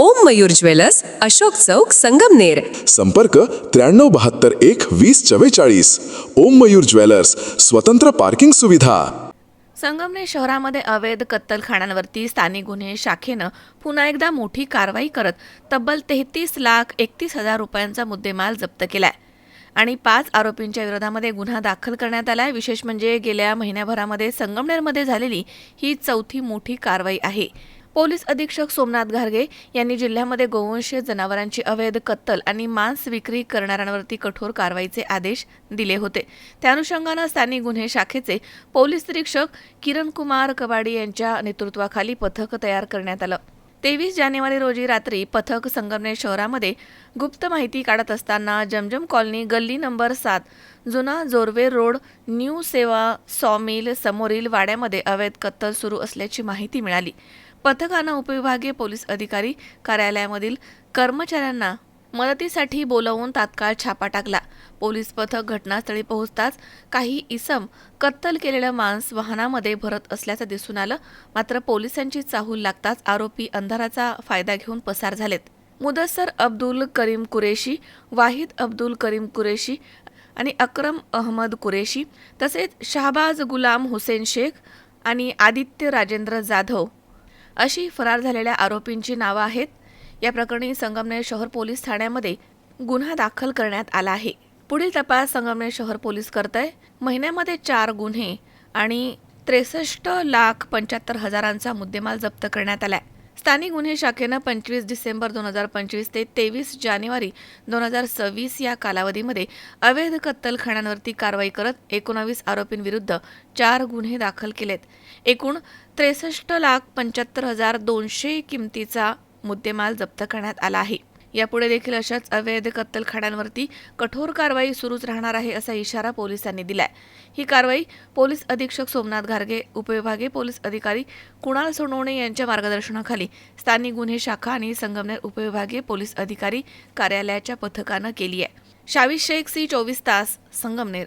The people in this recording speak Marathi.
ओम मयूर ज्वेलर्स अशोक चौक संगमनेर संपर्क त्र्याण्णव बहात्तर एक वीस चव्वेचाळीस. ओम मयूर ज्वेलर्स स्वतंत्र पार्किंग सुविधा. संगमनेर शहरामध्ये अवैध कत्तलखान्यांवरती स्थानिक गुन्हे शाखेनं पुन्हा एकदा मोठी कारवाई करत तब्बल तेहतीस लाख एकतीस हजार रुपयांचा मुद्देमाल जप्त केलाय. आणि पाच आरोपींच्या विरोधामध्ये गुन्हा दाखल करण्यात आलाय. विशेष म्हणजे गेल्या महिन्याभरामध्ये संगमनेरमध्ये झालेली ही चौथी मोठी कारवाई आहे. पोलीस अधीक्षक सोमनाथ घारगे यांनी जिल्ह्यामध्ये गोवंशीय जनावरांची अवैध कत्तल आणि मांस विक्री करणाऱ्यांवरती कठोर कारवाईचे आदेश दिले होते. त्या अनुषंगानं स्थानिक गुन्हे शाखेचे पोलीस निरीक्षक किरण कुमार कबाडी यांच्या नेतृत्वाखाली पथक तयार करण्यात आलं. तेवीस जानेवारी रोजी रात्री पथक संगमनेर शहरामध्ये गुप्त माहिती काढत असताना जमजम कॉलनी गल्ली नंबर सात जुना जोरवे रोड न्यू सेवा सॉमिल समोरील वाड्यामध्ये अवैध कत्तल सुरू असल्याची माहिती मिळाली. पथकानं उपविभागीय पोलीस अधिकारी कार्यालयामधील कर्मचाऱ्यांना मदतीसाठी बोलावून तात्काळ छापा टाकला. पोलीस पथक घटनास्थळी पोहोचताच काही इसम कत्तल केलेलं मांस वाहनामध्ये भरत असल्याचं दिसून आलं. मात्र पोलिसांची चाहूल लागताच आरोपी अंधाराचा फायदा घेऊन पसार झालेत. मुदस्सर अब्दुल करीम कुरेशी वाहिद अब्दुल करीम कुरेशी आणि अक्रम अहमद कुरेशी तसेच शहाबाज गुलाम हुसेन शेख आणि आदित्य राजेंद्र जाधव अशी फरार झालेल्या आरोपींची नावं आहेत. या प्रकरणी संगमनेर शहर पोलीस ठाण्यामध्ये गुन्हा दाखल करण्यात आला आहे. पुढील तपास संगमनेर शहर पोलीस करतंय. महिन्यामध्ये चार गुन्हे आणि त्रेसष्ट लाख पंच्याहत्तर हजारांचा मुद्देमाल जप्त करण्यात आलाय. स्थानिक गुन्हे शाखेनं पंचवीस डिसेंबर दोन हजार पंचवीस ते तेवीस जानेवारी दोन हजार सव्वीस या कालावधीमध्ये अवैध कत्तलखान्यांवरती कारवाई करत एकोणावीस आरोपींविरुद्ध चार गुन्हे दाखल केलेत. एकूण त्रेसष्ट लाख पंच्याहत्तर हजार दोनशे किमतीचा मुद्देमाल जप्त करण्यात आला आहे. यापुढे देखील अशाच अवैध कत्तलखान्यांवरती कठोर कारवाई सुरूच राहणार आहे असा इशारा पोलिसांनी दिलाय. ही कारवाई पोलीस अधीक्षक सोमनाथ घारगे उपविभागीय पोलीस अधिकारी कुणाल सोनवणे यांच्या मार्गदर्शनाखाली स्थानिक गुन्हे शाखा आणि संगमनेर उपविभागीय पोलीस अधिकारी कार्यालयाच्या पथकानं केली आहे. शावी शेख सी चोवीस तास Sangamner.